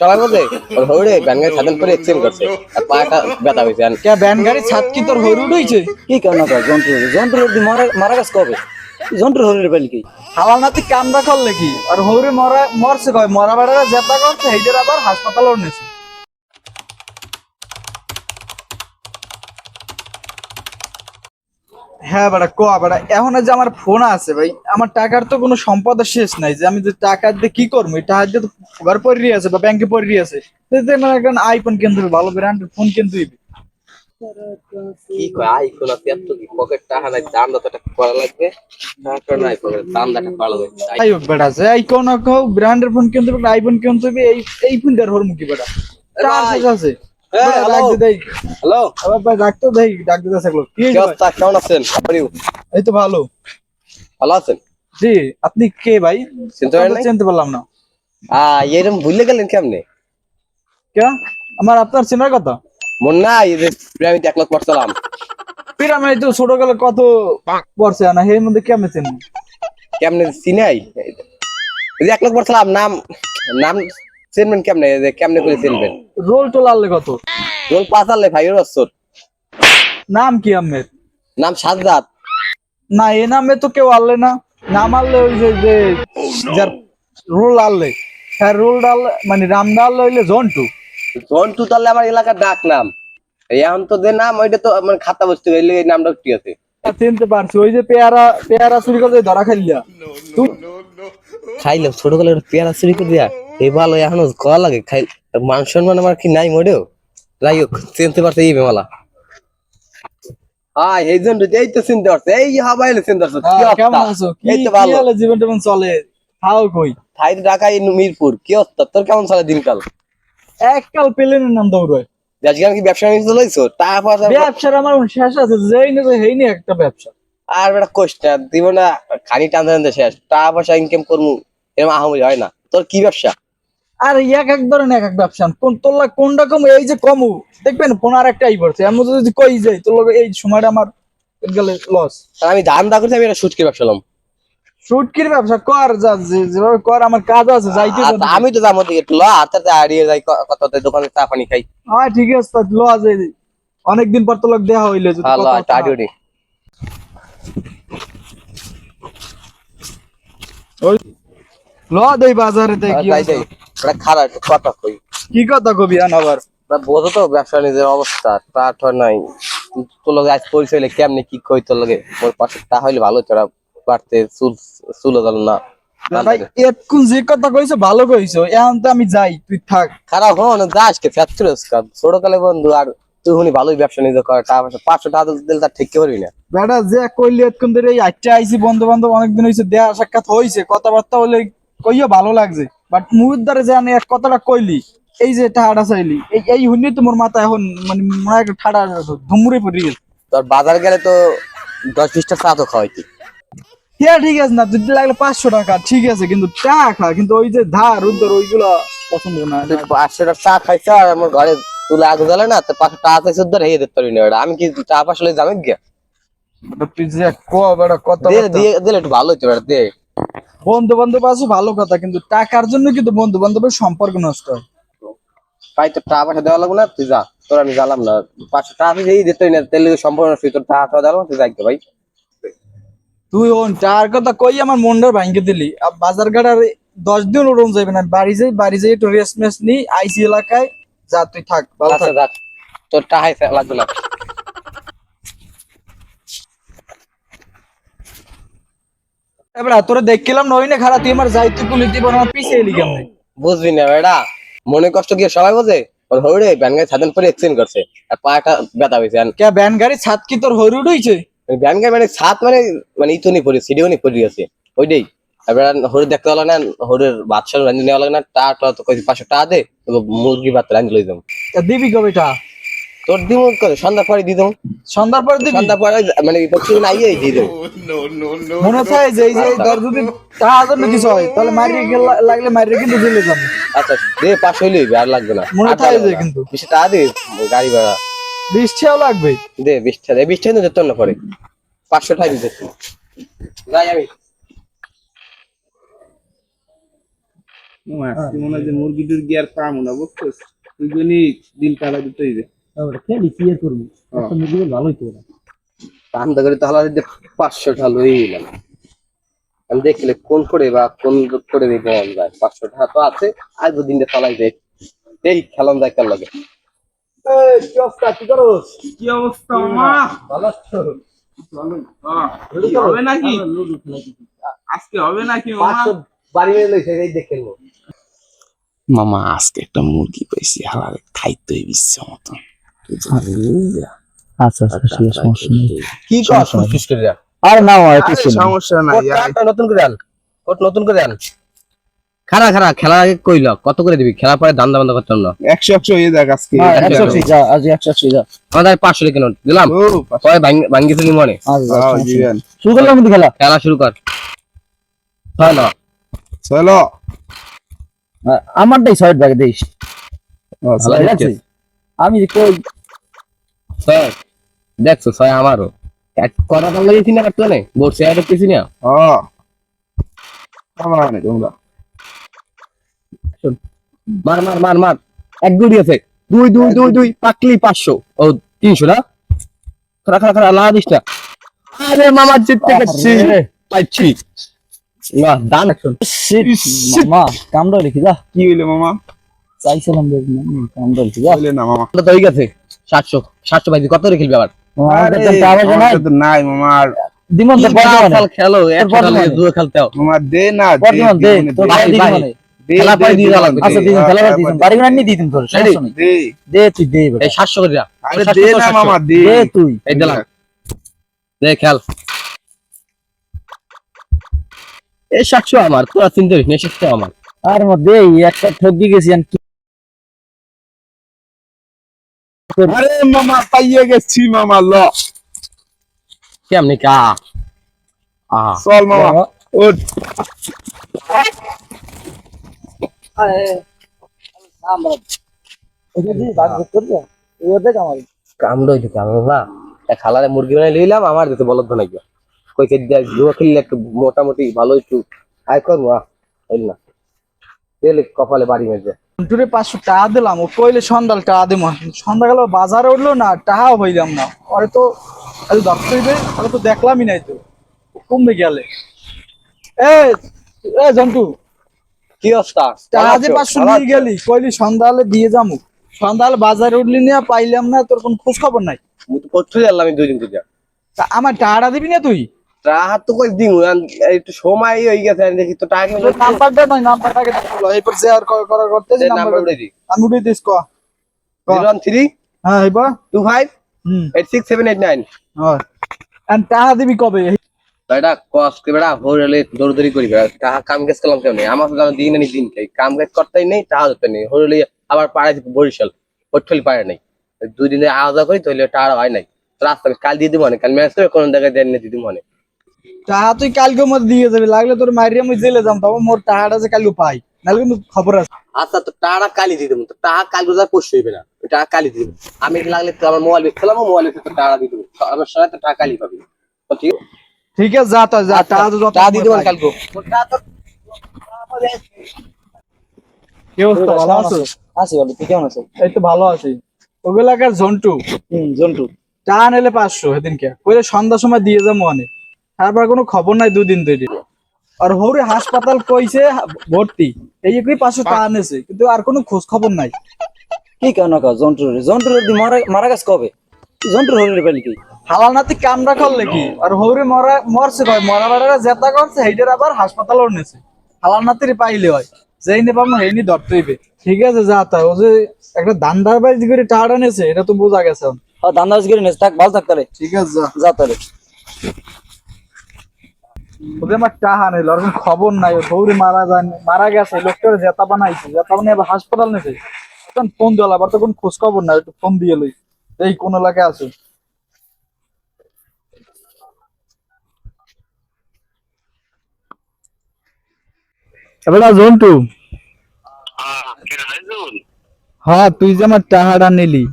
সবাই বলছে ওর হৌড়ে ব্যান গাড়ি সাধন পরে এক্সিডেন্ট করছে। আর পাটা ব্যথা হয়েছে কে ব্যান গাড়ি ছাদ কি তোর হরুড হইছে কি কেন কর জন্টু জন্টু যদি মারা মারা গেছে কবে? জন্টুর হরির পেল কি? হাওয়া নাতি কামড়া করলে কি? আর হৌরে মরা মরছে কয়? মরা বেড়ারা জেতা করছে সেইদের আবার হাসপাতালে নিয়েছে। হ্যাঁ বেটা ক বেটা এখন যে আমার ফোন আছে ভাই আমার টাকার তো কোনো সম্পদ শেষ নাই যে আমি যে টাকা দিয়ে কি করব টাকা দিয়ে তো ঘর পড়ি আছে বা ব্যাংকে পড়ি আছে মানে আইফোন কিনতে হবে ভালো ব্র্যান্ডের ফোন কিনতে কি কয় আইফোন আছে এত কি পকেট টাকা নাই দাম দত করা লাগবে টাকা নাই পকেট দাম দাটা বেটা যে ব্র্যান্ডের ফোন কিনতে হবে আইফোন কিনতে হবে এই এই ফোনটার হর মুখি বেটা। চার শেষ আছে। বেটা, ডাক hello. দে দেই। হ্যালো ভাই ডাকতো দেই ডাক দিতে থাকল কি কি হয়েছে ভাই? অবস্থা? কেমন আছেন? How are you? এই তো ভালো। ভালো আছেন? জি আপনি কে ভাই? চিনতে পারেন চিনতে পারলাম না। আহ এরকম ভুলে গেলেন কেমনে? কে আমার আপনার চেনার কথা? মন না এই যে আমি এক লাখ পড়ছিলাম পিরামিড তো ছোট গেলে কত পড়ছে না এর মধ্যে কেমনে চেন কেমনে চিনাই? এক লাখ পড়ছিলাম নাম নাম চিনবেন কেমনে যে কেমনে করে চিনবেন রোল টোল আনলে কত? রোল পাঁচ আনলে ভাইয়ের বছর নাম কি আমের নাম সাজ্জাদ। না এ নামে তো কেউ আনলে না। নাম আনলে ওই যে যে যার রোল আনলে হ্যাঁ রোল ডাল মানে রাম ডাল হইলে জন্টু। জন্টু তাহলে আমার এলাকার ডাক নাম। এখন তো যে নাম ওইটা তো মানে খাতা বস্তু গেলে এই নামটা ঠিক আছে চিনতে পারছি ওই যে পেয়ারা পেয়ারা চুরি করে ধরা খাইলিয়া তুই খাইলে ছোটবেলার পেয়ারা চুরি করে দিয়া এই ভালো এখন কয়া লাগে খাই মান সম্মান আমার কি নাই মোটেও? যাই হোক চিনতে পারছে এই বেমালা। হ্যাঁ এই জন্য এই তো চিনতে পারছে এই হাবাইলে চিনতে পারছে কেমন আছো? এই তো ভালো। জীবন টেবন চলে? খাও কই? থাই ঢাকা মিরপুর কি অবস্থা? তোর কেমন চলে দিনকাল? এককাল পেলেনের নাম দৌড়ায়। আজকে কি ব্যবসা নিয়ে চলেছো টাকা পয়সা ব্যবসার আমার শেষ আছে যেই না যে হেই নি একটা ব্যবসা। আর বেটা কোষ্টা দিব না খানি টানতে টানতে শেষ। টাকা পয়সা ইনকাম করব এরকম আহামরি হয় না। তোর কি ব্যবসা? আর এক এক ধরনের এক এক ব্যবসা। কোন তোর লাগ কোনটা কম এই যে কমু দেখবেন কোন আর একটা আই পড়ছে। এমন যদি কই যাই তোর এই সময়টা আমার গেলে লস আর আমি ধান দা করছি আমি একটা সুটকি ব্যবসা লম। শুটকির ব্যবসা কর যা যেভাবে কর আমার কাজ আছে যাইতে আমি তো যাব দিকে ল হাতে হারিয়ে যাই কত দোকানে চা পানি খাই। হ্যাঁ ঠিক আছে ল আছে অনেকদিন পর তো লোক দেয়া হইলে যদি ভালো না। ওই ল দেই বাজারে তে কি তাই আছে? এটা খারাপ কথা কই। কি কথা কবি আন আবার? তা বোঝো তো ব্যবসা নিজের অবস্থা তা তো নাই। তোর লগে আজ পরিচয় হইলে কেমনে কি কই লগে? মোর পাশে তা হইলে ভালো তোরা বাড়তে চুল চুলো গেল না। ভাই এতক্ষণ যে কথা কইছো ভালো কইছো। এখন তো আমি যাই তুই থাক। খারাপ হন যাস কে ফ্যাক্টরিস কা ছোট কালে বন্ধু আর তুই হুনি ভালোই ব্যবসা নিজে কর টাকা পয়সা পাঁচশো টাকা দিলে তার ঠিক পারবি না? বেটা যে কইলি এতক্ষণ ধরে এই আইটা আইছি বন্ধু বান্ধব অনেকদিন হইছে দেয়া সাক্ষাৎ হইছে কথাবার্তা হলে কইও ভালো লাগছে। বাট মুহুর দ্বারে যে আমি এক কথাটা কইলি এই যে ঠাড়া চাইলি এই এই হুনি তো মোর মাথা এখন মানে মনে হয় ঠাড়া ধুমুরে পড়ে গেছে। তোর বাজার গেলে তো দশ বিশটা চা তো খাওয়াইতি। হ্যাঁ ঠিক আছে না যদি লাগলে পাঁচশো টাকা ঠিক আছে কিন্তু চা খা কিন্তু ওই যে ধার উদ্ধার ওইগুলো পছন্দ না। তুই পাঁচশো টাকা চা খাইছে আর আমার ঘরে তুলে আগে জ্বলে না তো পাঁচশো টাকা হেয়ে দিতে পারবি না আমি কি পাঁচশো লই যাবে গিয়া? বেটা কত দিয়ে দিলে একটু ভালো হইতো বেটা দে। বন্ধু বান্ধব আছে ভালো কথা কিন্তু টাকার জন্য কিন্তু বন্ধু বান্ধবের সম্পর্ক নষ্ট হয়। ভাই পয়সা দেওয়া লাগবে না তুই যা। তোর আমি জানলাম না। পাঁচশো এই দিতে না তেলে সম্পূর্ণ নষ্ট তোর তুই যাইকে ভাই। তুই ওন টাকার কথা কই আমার মনটা ভাঙ্গে দিলি। আর বাজার ঘাট আর দশ দিন ওরম যাবে না বাড়ি যাই বাড়ি যাই একটু রেস্ট মেস্ট নি আইসি এলাকায় যা তুই থাক ভালো আচ্ছা থাক। যাক তোর টাকাই লাগবে না। এবার তোরে দেখছিলাম নই না খারাপ তুই আমার যাইতে কুলি দিব আমার পিছিয়ে এলি কেমনে? বুঝবি না মনে কষ্ট কি সবাই বোঝে? ওর হৌড়ে ব্যান গাড়ি সাধন করে এক্সিডেন্ট করছে। আর পাটা ব্যথা কে ব্যান গাড়ি ছাদ কি তোর হরুড হইছে ব্যান গাড়ি মানে সাত মানে মানে ইতনি পড়ে সিডিও নি পড়ে গেছে। ওইটাই। এবার হরে দেখতে হলো না হরের বাদশাহ রান্ধি নেওয়া লাগে না টাকা তো কই পাঁচশো টাকা দে মুরগি ভাত রান্ধি লই যাব। তা দিবি কবে টা তোর দিব করে সন্ধ্যা পরে দেবো। সন্ধ্যার পর দিবি? সন্ধ্যা পরে মানে প্রতিদিন আইয়ে দিয়ে দেবো। মনে থাকে যে এই যে ধর যদি টাকা জন্য কিছু হয় তাহলে গেলে লাগলে মারিয়ে কিন্তু দিলে যাবে আচ্ছা দে পাঁচশো হইলে আর লাগবে না। মনে লাগবে যে কিন্তু। বেশি টাকা দে গাড়ি ভাড়া। বৃষ্টিও লাগবে। দে বিশ টাকা দে বিশ টাকা দিতে না পরে। পাঁচশো টাকা দিতে। যাই আমি। আজকে মনে হয় যে মুরগি টুরগি আর পাবো না বুঝছিস? তুই জন্যই দিন কালা দিতে হইবে খেলি কি আর করব? একটা মুরগি ভালোই তো কান্দা করে তাহলে পাঁচশো টাকা লই আমি দেখলে কোন করে বা কোন করে যায়। পাঁচশো টাকা তো আছে আজ দিনটা চালাই দেখ। এই খেলাম যায় কার লাগে? কি অবস্থা? কি করো কি অবস্থা মা ভালো আছো? হবে নাকি? আজকে হবে নাকি বাড়ি লইছে দেখে নেব মামা আজকে একটা মুরগি পেয়েছি হালালে খাইতে বিচ্ছে মতন আচ্ছা আচ্ছা ঠিক আছে সমস্যা নেই কি করে আর না হয় আরে সমস্যা নাই কোট নতুন করে আন নতুন করে আন খারা খারা খেলা আগে কইল কত করে দিবি? খেলা পরে দান্দা বান্দা করতাম না একশো একশো হয়ে যাক আজকে। একশো আশি যা আজ একশো আশি যা। আমাদের পাঁচশো রেখে নোট দিলাম। পরে ভাঙ্গি মনে। আচ্ছা আচ্ছা। শুরু করলাম কিন্তু খেলা? খেলা শুরু কর। চলো আমারটাই ছয় ভাগে দিস ভালো আমি কই ছয়? দেখছ ছয় আমারও। কটা দাম লাগিয়েছি না কাটতো না বোর্ড শেয়ার করতেছি না? ও। আমার অনেক তোমরা। মার মার মার মার। এক দুই আছে দুই দুই দুই দুই পাকলি পাঁচশো। ও তিনশো না? খারা খারা খারা লাগা দিস না। আরে মামা জিততে আরে, পাইছি। না দান shit, মামা কামড়া লিখি যা। কি হইলে মামা? চাইছিলাম দেখ কামড়া লিখি যা। হইলে না মামা। তো গেছে। সাতশো সাতশো পাইছি কত করে খেলবি আবার? নাই মামা দিমন তো খেলো। দিয়ে জুয়া খেলতে মামা দে না দে দে। খেলা দিয়ে লাগবে। আচ্ছা দিদি খেলা দিদি বাড়ি করে নিয়ে দিতেন তোর দে। দে তুই দে এই সাতশো করে যা। আরে সাতশো, দে না মামা দে। দে তুই। এই দে খেল। এই সাতশো আমার তোরা চিন্তা করিস না আমার। আর মধ্যে এই একটা ঠকি গেছি আর মামা পাইয়ে গেছি মামা ল। কেমনি কা? আ। চল মামা ওঠ কামড়। হইতে কামড় না এক খালারে মুরগি বানাই লইলাম আমার দিতে বলদ বানাই গিয়া কই কে দিয়া জুয়া খেললে একটু মোটামুটি ভালো একটু আয় করব হইল না। তেলে কপালে বাড়ি টুরে পাঁচশো টাকা দিলাম ও কইলে সন্ধ্যাল টাকা দিব। সন্ধ্যা গেল বাজারে উঠল না টাকাও হইলাম না। পরে তো আরে তাহলে তো দেখলামই নাই তো কমবে গেলে। এ এ জন্টু। কি অবস্থা? টাকা যে পাঁচশো নিয়ে গেলি কইলি সন্ধ্যালে দিয়ে যামু। সন্ধ্যালে বাজারে উঠলি না পাইলাম না তোর কোন খোঁজ খবর নাই। মুই তো করতে আমি দুই দিন তা আমার টাকাটা দিবি না তুই? রাহাত তো কই দিন একটু সময় হয়ে গেছে আমি দেখি তো টাকা নাম্বারটা নয় দিলো এরপর যে আর করার করতে যে নাম্বার দি। আমি দিস ক। জিরো ওয়ান থ্রি হ্যাঁ এবার টু ফাইভ হুম। Eight six seven eight nine হয়। আর টাকা দিবি কবে? কষ্ট দৌড়দৌড়ি করি টাকা কাম কাজ করলাম কেমন? আমার তো দিন আনি দিন খাই। কাম কাজ করতেই নেই টাকা দিতে নেই। হরে আবার পাড়ায় বরিশাল। পটফলি পারে নাই। দুই দিনে আওয়া করি তাহলে টাকা হয় নাই। রাস্তা কাল দিয়ে দিব মানে কাল ম্যাচ করে কোনো জায়গায় দেন না দিদি মনে। টাকা তুই কালকে মত দিয়ে যাবি লাগলে তোর মারিয়া আমি জেলে যাম তবে মোর টাকাটা যে কালকে পাই নাহলে কিন্তু খবর আছে। আচ্ছা তো টাকা কালি দিয়ে দেবো তো টাকা কাল বোঝা পোষ হইবে না ওই টাকা কালি দিয়ে দেবো। আমি লাগলে তো আমার মোবাইল মোবাইল টাকা দিয়ে দেবো। আমার সময় তো টাকা কালি পাবি। ঠিক আছে? ঠিক আছে যা তো যা টাকা তো টাকা দিয়ে দেবো কালকে। কি অবস্থা ভালো আছো? আছি? বলো তুই কেমন আছো এই তো ভালো আছি। ওগুলাকার জন্টু হুম জন্টু টাকা নিলে পাঁচশো সেদিনকে। কইলে সন্ধ্যার সময় দিয়ে যাব অনেক। তারপর কোনো খবর নাই দুদিন ধরে। আর হৌরে হাসপাতাল কইছে ভর্তি। এই কি পাঁচশো টাকা আনেছে কিন্তু আর কোনো খোঁজ খবর নাই। কি কেন কা জন্টুর জন্টুর দি মারা মারা গেছে কবে? জন্টুর হরির পেলি কি? হালাল নাতি কামড়া করলে কি আর হৌরে মরা মরছে কয়? মরা বেড়ারা জেতা করছে সেইটার আবার হাসপাতালও নেছে। হালাল নাতির পাইলে হয়। যেই নে পাবো সেই নি ধরতে হইবে ঠিক আছে যা তা। ও যে একটা দান্দার বাড়ি করে টাকাটা নেছে এটা তো বোঝা গেছে। আর দান্দাজ করে নিস থাক ভালো থাক তাহলে। ঠিক আছে যা। যা তাহলে। ওদের আমার টাহা ওরকম খবর নাই বউরে মারা যায়, মারা গেছে, লোকটার জেতা বানাইছে, জেতা বানিয়ে আবার হাসপাতাল তখন ফোন দিল, আবার তখন খোঁজ খবর নাই, একটু ফোন দিয়ে লই। এই কোন এলাকায় আছে? জন্টু হ্যাঁ তুই যে আমার টাহাটা নিলি।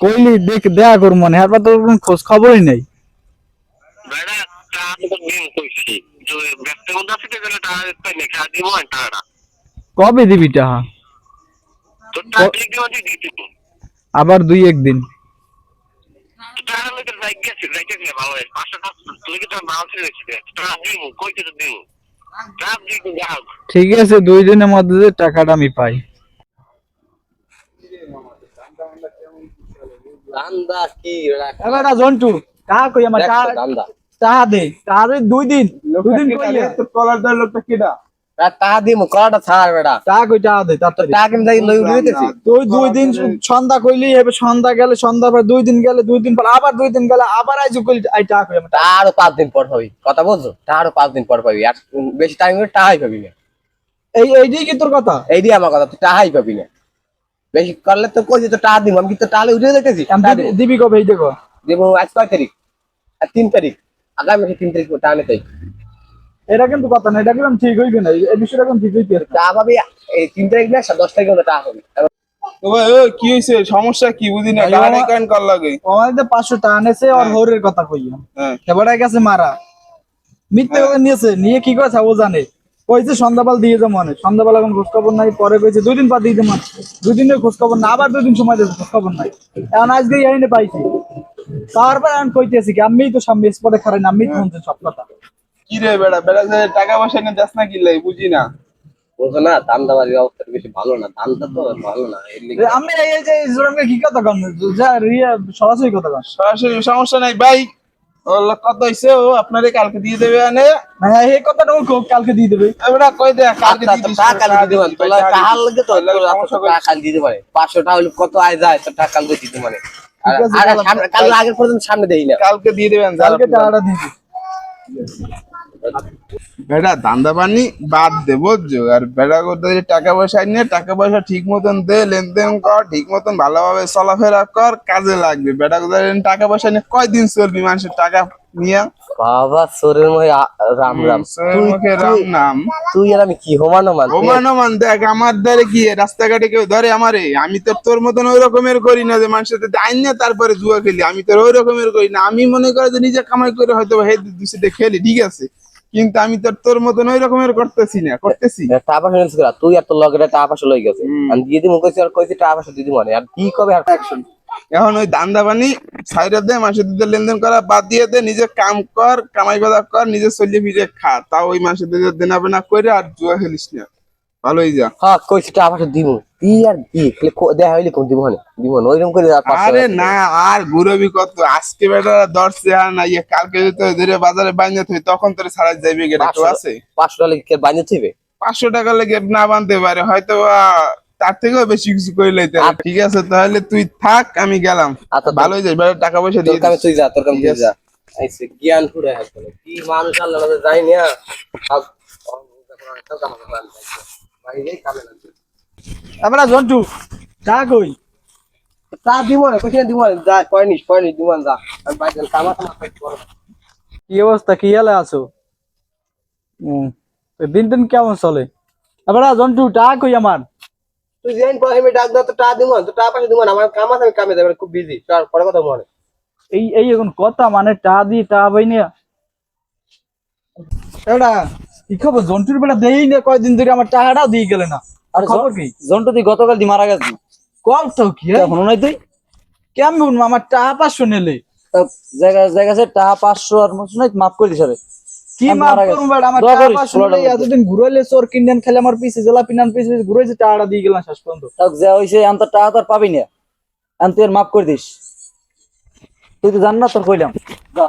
কইলি, দেখ, দেয়া কর মনে হয় তোর কোনো খোঁজ খবরই নেই কবে দিবি টাহা আবার দুই একদিন। ঠিক আছে দুই দিনের মধ্যে টাকাটা আমি পাই। দান্দা কি জন্টু টাকা কই আমার টাকা দে দুই দিন দুই দিন কই তোর কলার দেওয়ার লোকটা কেডা? বেড়া, টাকা দিমু কলাটা ছাড় বেড়া টাকা কই টাকা দে তাড়াতাড়ি টাকা কিন্তু যাই লই উড়িতেছি তুই দুই দিন সন্ধ্যা কইলি এবার সন্ধ্যা গেলে সন্ধ্যা পর দুই দিন গেলে দুই দিন পর আবার দুই দিন গেলে আবার আইজু কইলি আই টাকা কই আরও পাঁচ দিন পর পাবি কথা বলছো আরও পাঁচ দিন পর পাবি আর বেশি টাইম করে টাকাই পাবি না। এই এইটাই কি তোর কথা? এই দিয়ে আমার কথা তুই টাকাই পাবি না। বেশি করলে তো কইছি তো টাকা দিব আমি কি তো টাকা উঠে যেতেছি আমি দিবি- দিবি কবে এই দেখো। দেবো আজ কয় তারিখ? আর তিন তারিখ। আগামী মাসে তিন তারিখ টাকা নিতে এটা কিন্তু কথা না এটা কিন্তু ঠিক হইবে না এই বিষয়টা কিন্তু ঠিক হইতে টাকা পাবি এই তিন তারিখ না দশ তারিখ পাবি তো ভাই ও কি হয়েছে সমস্যা কি? বুঝি না কারে আমার- কয়েন কর লাগে? আমাদের পাঁচশো টাকা নেছে আর হরের কথা কইয়া। হ্যাঁ। এবারে গেছে মারা। মিথ্যে কথা নিয়েছে নিয়ে কি কথা ও জানে। কইছে সন্ধ্যাবেলা দিয়ে যাব মানে। সন্ধ্যাবেলা এখন খোঁজ খবর নাই পরে কইছে দুই দিন পর দিয়ে যাব দুই দিনের খোঁজ খবর না আবার দুই দিন সময় দেবে খোঁজ খবর নাই। এখন আজকে এনে পাইছি। তারপর আমি কইতেছি কি আমি তো সামনে স্পটে খারাই না আমি শুনছি সব কথা। কি রে বেড়া বেড়া যে টাকা পয়সা নিয়ে যাস না কি লাই বুঝি না। বলছো না দান্দা বাড়ির অবস্থা বেশি ভালো না দামটা তো ভালো না আমি এই যে ইসলামকে কি কথা কন? যা রিয়া সরাসরি কথা কন। সরাসরি সমস্যা নাই ভাই। কত হইছে ও আপনারে কালকে দিয়ে দেবে আনে। মানে এই কথাটা ও কালকে দিয়ে দেবে। কই দে কালকে আচ্ছা, দিয়ে তো দিস। টাকা কালকে লাগে তো সমস্যা তো টাকা কাল দিতে পারে পাঁচশো টাকা হলে কত আয় যায় তো টাকা কালকে দিতে পারে। কাল আগের পর্যন্ত সামনে দেই না। কালকে দিয়ে দেবেন কালকে টাকাটা দিয়ে দিবে বেটা দান্দা পানি বাদ দে বুঝছ আর বেটা করতে গেলে টাকা পয়সা নিয়ে টাকা পয়সা ঠিক মতন দে লেনদেন কর ঠিক মতন ভালোভাবে চলাফেরা কর কাজে লাগবে। বেটা করতে টাকা পয়সা নিয়ে কয়দিন চলবি মানুষের টাকা নিয়ে? বাবা সোরের রাম রাম। রাম নাম। তুই আর আমি কি দেখ আমার দ্বারে কি রাস্তাঘাটে কেউ ধরে আমারে? আমি তো তোর মতন ওই রকমের করি না যে মানুষের সাথে আইন না তারপরে জুয়া খেলি। আমি তোর ওই রকমের করি না। আমি মনে করি যে নিজে কামাই করে হয়তো হে দুসিতে খেলি ঠিক আছে? কিন্তু আমি তো তোর মতন ওই রকমের করতেছি না করতেছি। টাকা পয়সা করা তুই আর তোর লগে টাকা পাশে লই গেছে। আমি দিয়ে দিমু কইছি আর কইছি টাকা পয়সা দিদি মনে। আর কি কবে আর এখন ওই দান্দা পানি সাইডে দে মাসে দুধের লেনদেন করা বাদ দিয়ে দে নিজে কাম কর কামাই বাদা কর নিজে চলিয়ে ফিরে খা। তাও ওই মাসে দুধের দেনা বেনা করে আর জুয়া খেলিস না। ভালোই যা। হ্যাঁ কইছি আর কি? দেখা হইলে কোন না ওইরকম করে আর আরে না আর কত? আজকে বেটা না ইয়ে কালকে ধরে বাজারে বাইন্দে তখন তোর ছাড়া যাইবে আছে? টাকা থইবে? লেগে না বানতে পারে হয়তো তার থেকেও বেশি কিছু করে লইতে পারে। ঠিক আছে তাহলে তুই থাক আমি গেলাম। আচ্ছা ভালোই যাই বেটা টাকা পয়সা দিয়ে কামে তুই যা তোর কামে যা। আইসে জ্ঞান ফুরে কি মানুষ আল্লাহ আমাদের যাই না। জন্টু টাকা কই? তা দিমু না দিমু না যা কয়নিস কয়নিস দিমু না যা। আমি বাইরে কামা কামা পারব কি অবস্থা কি হালে আছো? হুম। দিন দিন কেমন চলে? এবারে জন্টু টাকা কই আমার? তুই যেন পরে আমি ডাক দাও তো টা না তো টা পাশে দিমু না আমার কাম আছে আমি কামে যাবে খুব বিজি চল পরে কথা মনে এই এই এখন কথা মানে টাকা দিয়ে টাকা পাই না এটা কি খবর জন্টুর বেলা দেই না কয়দিন ধরে আমার টাকাটাও দিয়ে গেলে না। আর খবর কি? জন্টু তুই গতকাল দি মারা গেছি কলটাও কি হ্যাঁ? এখনও নাই তুই? কেমন আমার টাকা পাঁচশো নিলে। জায়গা জায়গা টাকা পাঁচশো আর মতো নাই মাফ করে দিস কি মাফ। করুম বেটা আমার টাকা পাঁচশো এতদিন ঘুরাইলে চোর কিনেন খেলে আমার পিছে জেলা পিনান পিছে ঘুরাইছে টাকাটা দিয়ে গেলাম শেষ পর্যন্ত। তাও যা হয়েছে এখন তোর টাকা তো আর পাবি না। আর মাফ করে দিস। তুই তো জান না তোর কইলাম। যা।